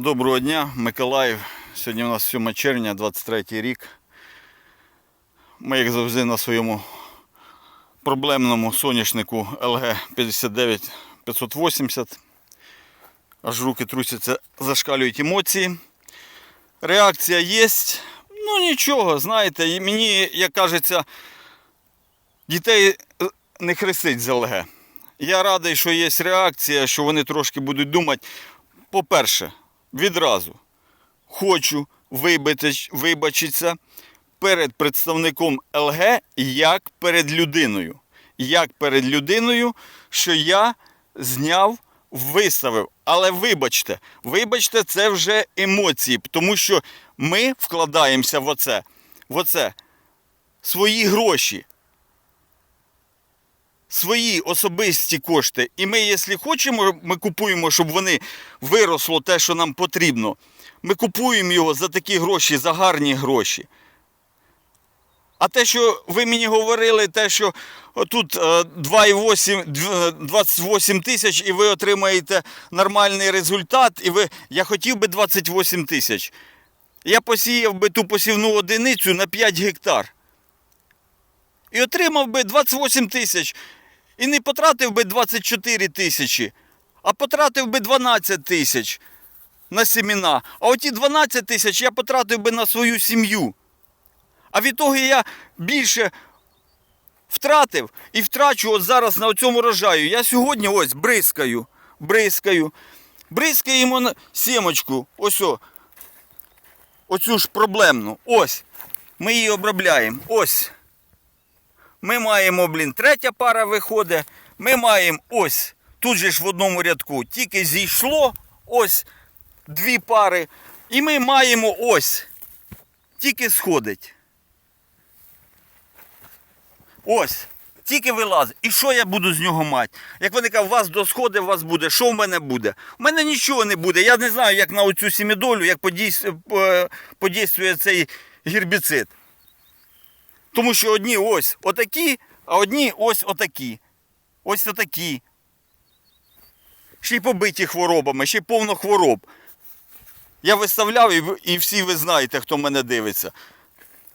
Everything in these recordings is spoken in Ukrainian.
Доброго дня, Миколаїв. Сьогодні у нас 7 червня, 23 рік. Ми, як завжди, на своєму проблемному соняшнику LG 59 580. Аж руки трусяться, зашкалюють емоції. Реакція є. Ну нічого, знаєте, мені, як кажеться, дітей е, не хрестить з ЛГ. Я радий, що є реакція, що вони трошки будуть думати. По-перше, відразу хочу вибачитися перед представником ЛГ як перед людиною. Як перед людиною, що я зняв, виставив. Але вибачте, вибачте, це вже емоції, тому що ми вкладаємося в оце, в оце свої гроші свої особисті кошти. І ми, якщо хочемо, ми купуємо, щоб вони виросло те, що нам потрібно. Ми купуємо його за такі гроші, за гарні гроші. А те, що ви мені говорили, те, що тут е, 2,8, 28 тисяч і ви отримаєте нормальний результат, і ви, я хотів би 28 тисяч. Я посіяв би ту посівну одиницю на 5 гектар. І отримав би 28 тисяч. І не потратив би 24 тисячі, а потратив би 12 тисяч на семіна. А оті 12 тисяч я потратив би на свою сім'ю. А від того я більше втратив і втрачу от зараз на цьому рожаю. Я сьогодні ось бризкаю, бризкаю. Бризкаємо на сімочку. Ось о. Оцю ж проблемну. Ось. Ми її обробляємо. Ось. Ми маємо, блін, третя пара виходить. Ми маємо ось, тут же ж в одному рядку, тільки зійшло ось дві пари. І ми маємо ось, тільки сходить. Ось, тільки вилазить. І що я буду з нього мати? Як вони кажуть, у вас досходи, у вас буде. Що в мене буде? У мене нічого не буде. Я не знаю, як на оцю сімідолю, як подійс- по- цей гербіцид. Тому що одні ось отакі, а одні ось отакі. Ось отакі. Ще й побиті хворобами, ще й повно хвороб. Я виставляв і, всі ви знаєте, хто мене дивиться.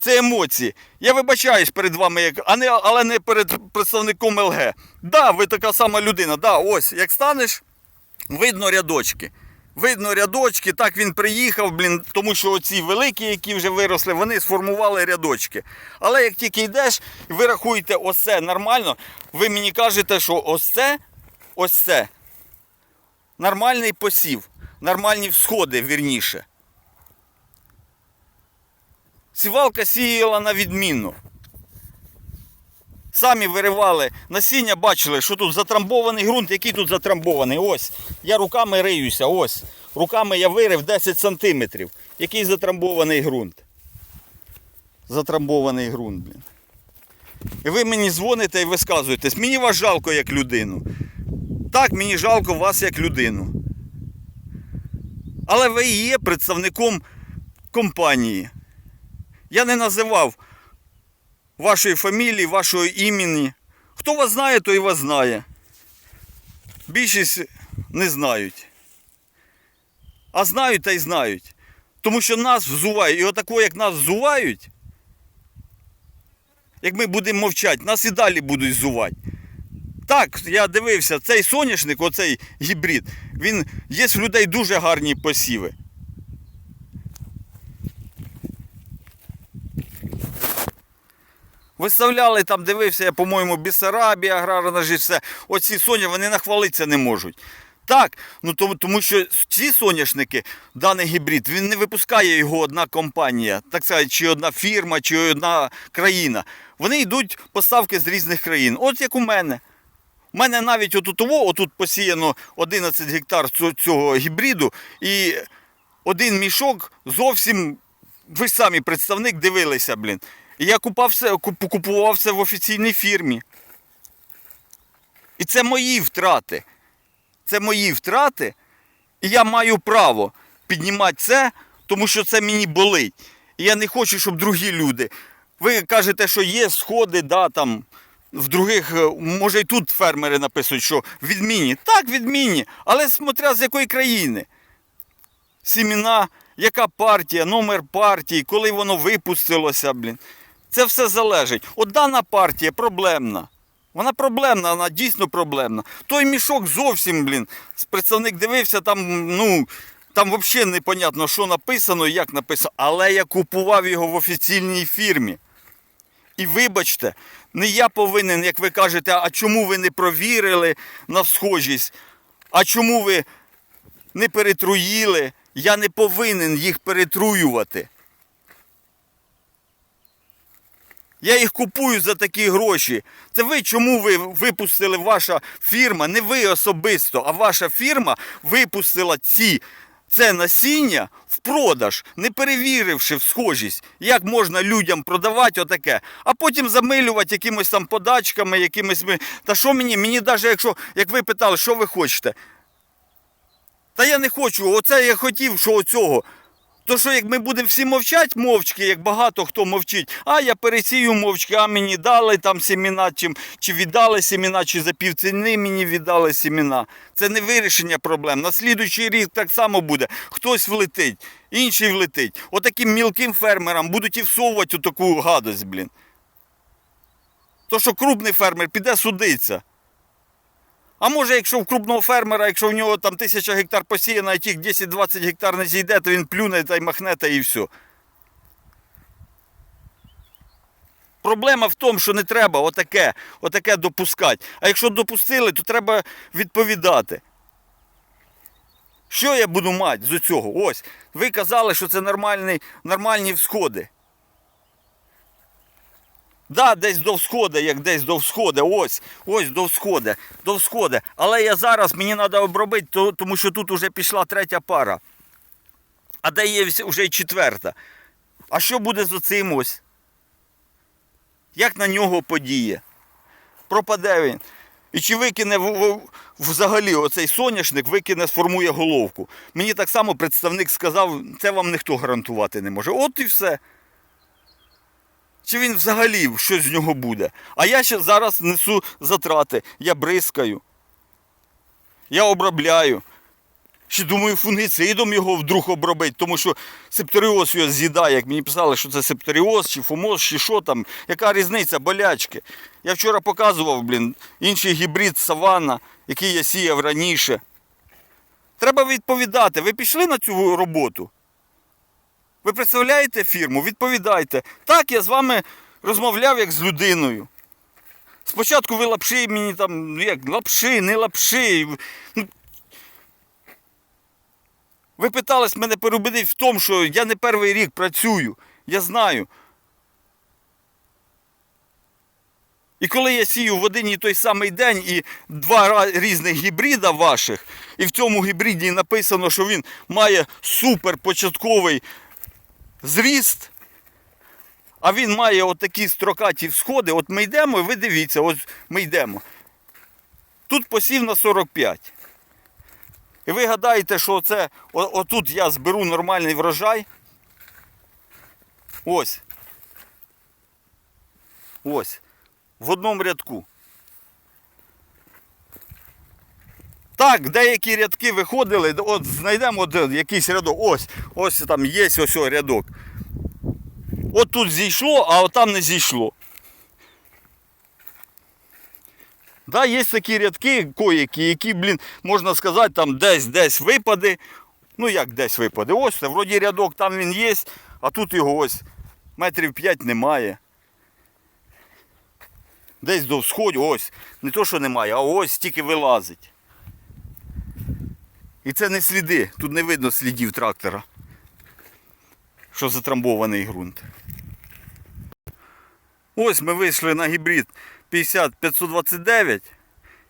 Це емоції. Я вибачаюсь перед вами, як, а не, але не перед представником ЛГ. Да, ви така сама людина. Да, ось, як станеш, видно рядочки. Видно рядочки, так він приїхав, блін, тому що оці великі, які вже виросли, вони сформували рядочки. Але як тільки йдеш і ви рахуєте ось це нормально, ви мені кажете, що ось це, ось це нормальний посів, нормальні всходи, вірніше. Сівалка сіяла на відмінно. Самі виривали насіння, бачили, що тут затрамбований ґрунт, який тут затрамбований. Ось. Я руками риюся, ось. Руками я вирив 10 сантиметрів. Який затрамбований ґрунт. Затрамбований ґрунт, блін. І ви мені дзвоните і висказуєтесь. Мені вас жалко як людину. Так, мені жалко вас як людину. Але ви і є представником компанії. Я не називав вашої фамілії, вашого імені. Хто вас знає, той вас знає. Більшість не знають. А знають та й знають. Тому що нас взувають. І отако, як нас взувають, як ми будемо мовчати, нас і далі будуть зувати. Так, я дивився, цей соняшник, оцей гібрид, він є в людей дуже гарні посіви. Виставляли там, дивився, я, по-моєму, Бісарабія, аграрна ж все. Оці соня, вони нахвалитися не можуть. Так, ну тому, тому що ці соняшники, даний гібрид, він не випускає його одна компанія, так сказати, чи одна фірма, чи одна країна. Вони йдуть поставки з різних країн. От як у мене. У мене навіть отут, отут посіяно 11 гектар цього- гібриду, і один мішок зовсім, ви ж самі представник дивилися, блін. Я купався, куп- купував це в офіційній фірмі. І це мої втрати. Це мої втрати. І я маю право піднімати це, тому що це мені болить. І я не хочу, щоб другі люди. Ви кажете, що є сходи, да, там, в других, е, може і тут фермери написують, що відмінні. Так, відмінні, але смотря з якої країни. сімена, яка партія, номер партії, коли воно випустилося, блін. Це все залежить. От дана партія проблемна. Вона проблемна, вона дійсно проблемна. Той мішок зовсім, блін. Представник дивився, там, ну, там взагалі непонятно, що написано і як написано. Але я купував його в офіційній фірмі. І вибачте, не я повинен, як ви кажете, а чому ви не провірили на схожість? А чому ви не перетруїли? Я не повинен їх перетруювати. Я їх купую за такі гроші. Це ви чому ви випустили ваша фірма, не ви особисто, а ваша фірма випустила ці, це насіння в продаж, не перевіривши в схожість, як можна людям продавати отаке, а потім замилювати якимось там подачками, якимось. ми- Та що мені? Мені навіть якщо, як ви питали, що ви хочете? Та я не хочу, оце я хотів, що оцього. То що як ми будемо всі мовчати мовчки, як багато хто мовчить, а я пересію мовчки, а мені дали там семена, чи, чи віддали семена, чи за півціни мені віддали семена. Це не вирішення проблем. На слідуючий рік так само буде. Хтось влетить, інший влетить. Отаким мілким фермерам будуть і всовувати таку гадость, блін. То що крупний фермер піде судиться. А може, якщо в крупного фермера, якщо в нього там тисяча гектар посіяно, а тих 10-20 гектар не зійде, то він плюне та й махне та і все. Проблема в тому, що не треба отаке, отаке допускати. А якщо допустили, то треба відповідати. Що я буду мати з цього? Ось, ви казали, що це нормальні, нормальні всходи. Да, десь до всходу, як десь до всходу. Ось, ось до всходу, до всходу. Але я зараз мені треба обробити, тому що тут вже пішла третя пара. А де є вже й четверта. А що буде з оцим ось? Як на нього подіє? Пропаде він. І чи викине взагалі оцей соняшник, викине, сформує головку. Мені так само представник сказав, це вам ніхто гарантувати не може. От і все. Чи він взагалі що з нього буде? А я ще зараз несу затрати. Я бризкаю. Я обробляю. Ще думаю, фунгіцидом його вдруг обробити, тому що септоріоз його з'їдає. Як мені писали, що це септоріоз, чи фомоз, чи що там. Яка різниця, болячки. Я вчора показував, блін, інший гібрид саванна, який я сіяв раніше. Треба відповідати. Ви пішли на цю роботу? Ви представляєте фірму? Відповідайте. Так, я з вами розмовляв як з людиною. Спочатку ви лапши мені там, ну як, лапши, не лапши. Ну, Ви питались мене переубедити в тому, що я не перший рік працюю. Я знаю. І коли я сію в один і той самий день і два різних гібрида ваших, і в цьому гібриді написано, що він має супер початковий зріст, а він має отакі строкаті всходи. От ми йдемо, і ви дивіться, ось ми йдемо. Тут посів на 45. І ви гадаєте, що це отут я зберу нормальний врожай. Ось. Ось. В одному рядку. Так, деякі рядки виходили, от знайдемо от якийсь рядок. Ось, ось там є ось, ось рядок. От тут зійшло, а от там не зійшло. Да, є такі рядки коїки, які, блін, можна сказати, там десь десь випади. Ну як десь випади. Ось це, вроді рядок там він є, а тут його ось метрів 5 немає. Десь до всходу, ось. Не то, що немає, а ось тільки вилазить. І це не сліди, тут не видно слідів трактора, що затрамбований ґрунт. Ось ми вийшли на гібрид 50-529,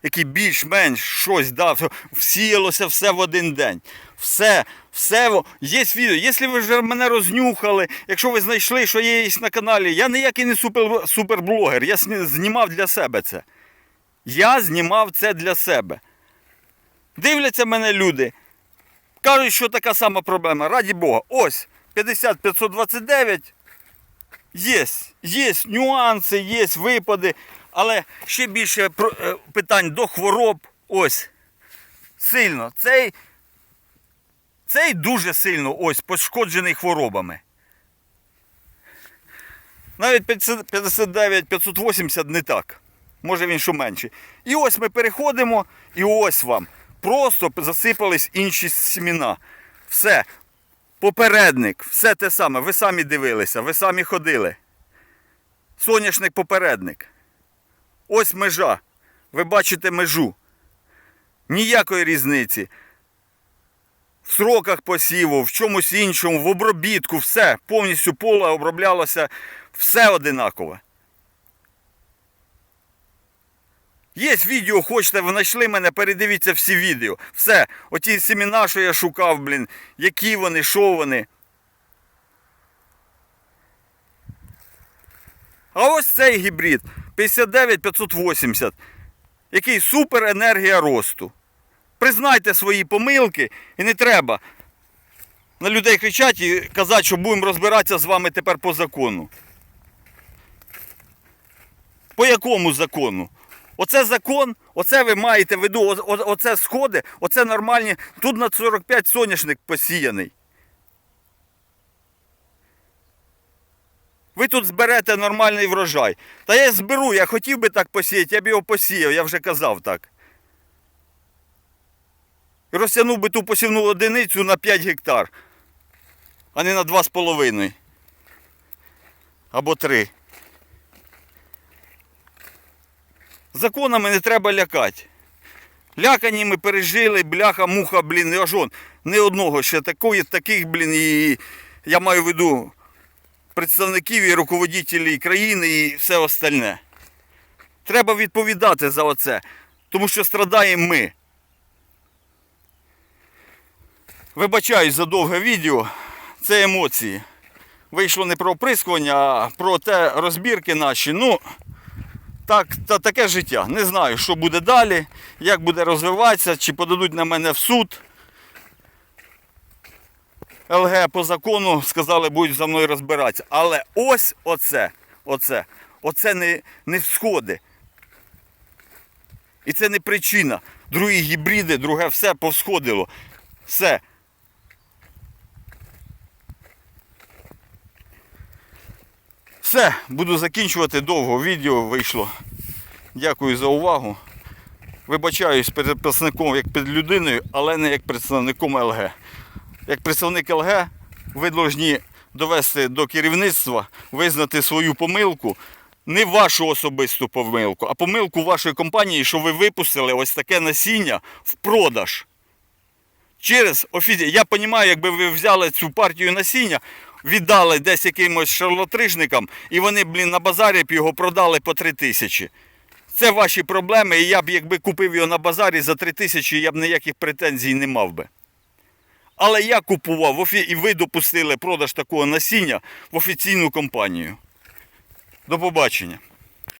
який більш-менш щось дав. Всіялося все в один день. Все, все. Є відео. Якщо ви вже мене рознюхали, якщо ви знайшли, що є на каналі, я ніякий не супер, суперблогер. Я знімав для себе це. Я знімав це для себе. Дивляться мене люди. Кажуть, що така сама проблема. Раді Бога. Ось 50-529. Є, є нюанси, є випади, але ще більше е, питань до хвороб. Ось. Сильно. Цей Цей дуже сильно ось пошкоджений хворобами. Навіть 59 580 не так. Може він що менше. І ось ми переходимо, і ось вам. Просто засипались інші семена. Все. Попередник, все те саме. Ви самі дивилися, ви самі ходили. Соняшник попередник. Ось межа. Ви бачите межу. Ніякої різниці. В сроках посіву, в чомусь іншому, в обробітку, все. Повністю поле оброблялося, все одинакове. Є відео, хочете, ви знайшли мене, передивіться всі відео. Все, оті семена, що я шукав, блін, які вони, що вони. А ось цей гібрид 59580, який супер енергія росту. Признайте свої помилки і не треба на людей кричати і казати, що будемо розбиратися з вами тепер по закону. По якому закону? Оце закон, оце ви маєте в виду, оце сходи, оце нормальні. Тут на 45 соняшник посіяний. Ви тут зберете нормальний врожай. Та я зберу, я хотів би так посіяти, я б його посіяв, я вже казав так. Розтягнув би ту посівну одиницю на 5 гектар, а не на 2,5. Або 3. Законами не треба лякати. Лякані ми пережили, бляха, муха, блін, і аж он. Ні одного ще такої, таких, блін, і я маю в виду представників і руководителів країни і все остальне. Треба відповідати за оце, тому що страдаємо ми. Вибачаюсь за довге відео, це емоції. Вийшло не про оприскування, а про те розбірки наші. Ну, так, та таке життя. Не знаю, що буде далі, як буде розвиватися, чи подадуть на мене в суд. ЛГ по закону сказали, будуть за мною розбиратися. Але ось оце, оце, оце не, не всходи. І це не причина. Другі гібриди, друге все повсходило. Все. Все, буду закінчувати довго. Відео вийшло. Дякую за увагу. Вибачаюсь перед представником як перед людиною, але не як представником ЛГ. Як представник ЛГ, ви повинні довести до керівництва, визнати свою помилку, не вашу особисту помилку, а помилку вашої компанії, що ви випустили ось таке насіння в продаж. Через офіці... Я розумію, якби ви взяли цю партію насіння, віддали десь якимось шарлотрижникам, і вони, блін, на базарі б його продали по 3 тисячі. Це ваші проблеми, і я б, якби купив його на базарі за 3 тисячі, я б ніяких претензій не мав би. Але я купував і ви допустили продаж такого насіння в офіційну компанію. До побачення.